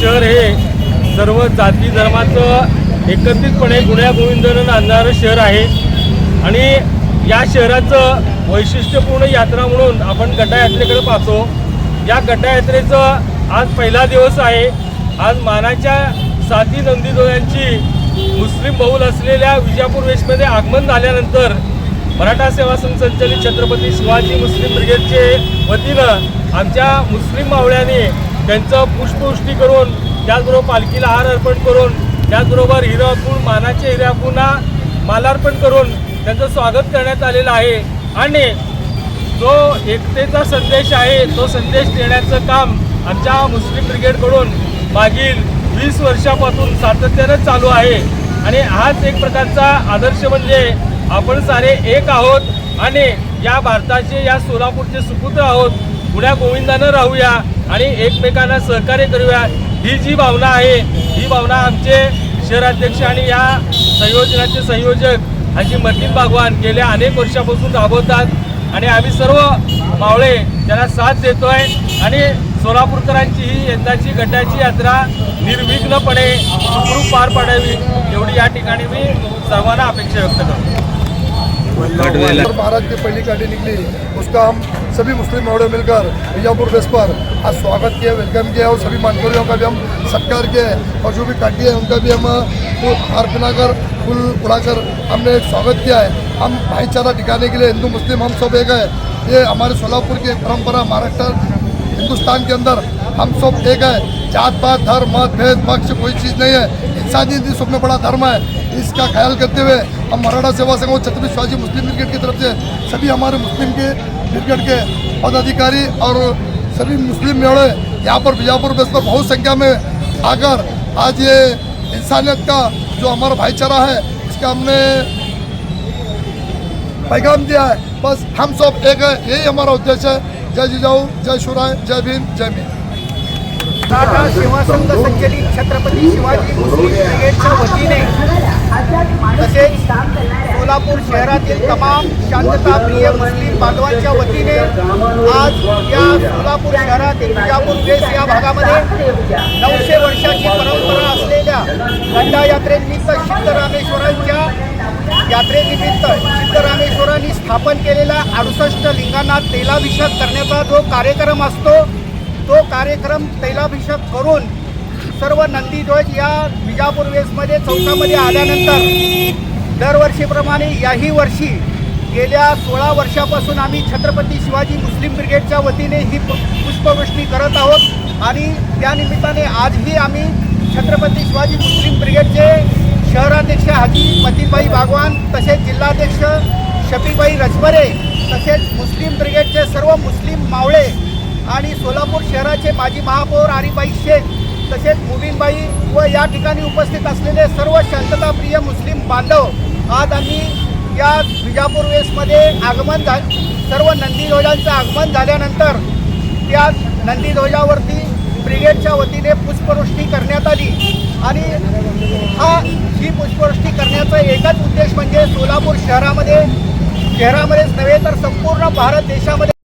शहर हे सर्व जाती धर्माचं एकत्रितपणे गुण्या आणणारं शहर आहे. आणि या शहराचं वैशिष्ट्यपूर्ण यात्रा म्हणून आपण गटायात्रेकडे पाहतो. या गटायात्रेचा आज पहिला दिवस आहे. आज मानाच्या साती नंदीदोयांची मुस्लिम बहुल असलेल्या विजापूर वेशमध्ये आगमन झाल्यानंतर मराठा सेवा संघ छत्रपती शिवाजी मुस्लिम ब्रिगेडचे वतीनं आमच्या मुस्लिम मावळ्याने त्यांचं पुष्पवृष्टी करून त्याचबरोबर पालखीला हार अर्पण करून त्याचबरोबर हिरापूर मानाचे हिरापूरना मालार्पण करून त्यांचं स्वागत करण्यात आलेलं आहे. आणि जो एकतेचा संदेश आहे तो संदेश देण्याचं काम आमच्या मुस्लिम ब्रिगेडकडून मागील वीस वर्षापासून सातत्यानं चालू आहे. आणि हाच एक प्रकारचा आदर्श म्हणजे आपण सारे एक आहोत आणि या भारताचे या सोलापूरचे सुपुत्र आहोत. पुण्या गोविंदानं राहूया आणि एकमेकांना सहकार्य करूया. ही जी भावना आहे ही भावना आमचे शहराध्यक्ष आणि या संयोजनाचे संयोजक हाजी मतीन बागवान गेल्या अनेक वर्षापासून राबवतात. आणि आम्ही सर्व मावळे त्यांना साथ देतोय. आणि सोलापूरकरांची ही यंदाची गटाची यात्रा निर्विघ्नपणे सुखरूप पार पाडावी एवढी या ठिकाणी मी सर्वांना अपेक्षा व्यक्त करतो. महाराज की पहली गाड़ी निकली उसका हम सभी मुस्लिम मोहड़े मिलकर बीजापुर बेस पर आज स्वागत किया वेलकम किया और सभी मानकोरियों का भी हम सत्कार किया है। और जो भी काटी है उनका भी हम हार पिलाकर फूल उड़ाकर हमने स्वागत किया है। हम भाईचारा दिखाने के लिए हिंदू मुस्लिम हम सब एक है। ये हमारे सोलापुर की एक परंपरा महाराष्ट्र हिंदुस्तान के अंदर हम सब एक है। जात पात धर्म मत भेद पक्ष कोई चीज़ नहीं है। ही सबसे बड़ा धर्म है। इसका ख्याल करते हुए हम मराठा सेवा संघ और छत्रपति शिवाजी मुस्लिम ब्रिगेड की तरफ़ से सभी हमारे मुस्लिम के ब्रिगेड के पदाधिकारी और सभी मुस्लिम मेड़े यहाँ पर बीजापुर बेस पर बहुत संख्या में आकर आज ये इंसानियत का जो हमारा भाईचारा है, इसका हमने पैगाम दिया है। बस हम सब एक है, यही हमारा उद्देश्य है। जय जिजाऊ, जय शुराय जय भीम जय भीम। टाटा सेवा संघ संचलित छत्रपती शिवाजी मुस्लिम ब्रिगेडच्या वतीने तसेच सोलापूर शहरातील तमाम शांतताप्रिय मुस्लिम बांधवांच्या वतीने आज या सोलापूर शहरातील विजापूर वेस या भागामध्ये नऊशे वर्षाची परंपरा असलेल्या गंडा यात्रेनिमित्त सिद्धरामेश्वरांच्या यात्रेनिमित्त सिद्धरामेश्वरांनी स्थापन केलेला अडुसष्ट लिंगांना तेलाभिषेक करण्याचा जो कार्यक्रम असतो तो कार्यक्रम तैलाभिषेक करून सर्व नंदीध्वज या विजापूर वेसमध्ये चौकामध्ये आल्यानंतर दरवर्षीप्रमाणे याही वर्षी गेल्या सोळा वर्षापासून आम्ही छत्रपती शिवाजी मुस्लिम ब्रिगेडच्या वतीने ही पु- पुष्पवृष्टी करत आहोत. आणि त्यानिमित्ताने आजही आम्ही छत्रपती शिवाजी मुस्लिम ब्रिगेडचे शहराध्यक्ष हाजी मतीबाई भागवान तसेच जिल्हाध्यक्ष शफीबाई रजबरे तसेच मुस्लिम ब्रिगेडचे सर्व मुस्लिम मावळे आणि सोलापूर शहराचे माजी महापौर आरिबाई शेख तसेच मुबीनबाई व या ठिकाणी उपस्थित असलेले सर्व शांतताप्रिय मुस्लिम बांधव आज आम्ही या विजापूर वेसमध्ये आगमन झा सर्व नंदीध्वजांचं आगमन झाल्यानंतर त्या नंदीध्वजावरती ब्रिगेडच्या वतीने पुष्पवृष्टी करण्यात आली. आणि हा ही पुष्पवृष्टी करण्याचा एकच उद्देश म्हणजे सोलापूर शहरामध्ये शहरामध्येच नव्हे तर संपूर्ण भारत देशामध्ये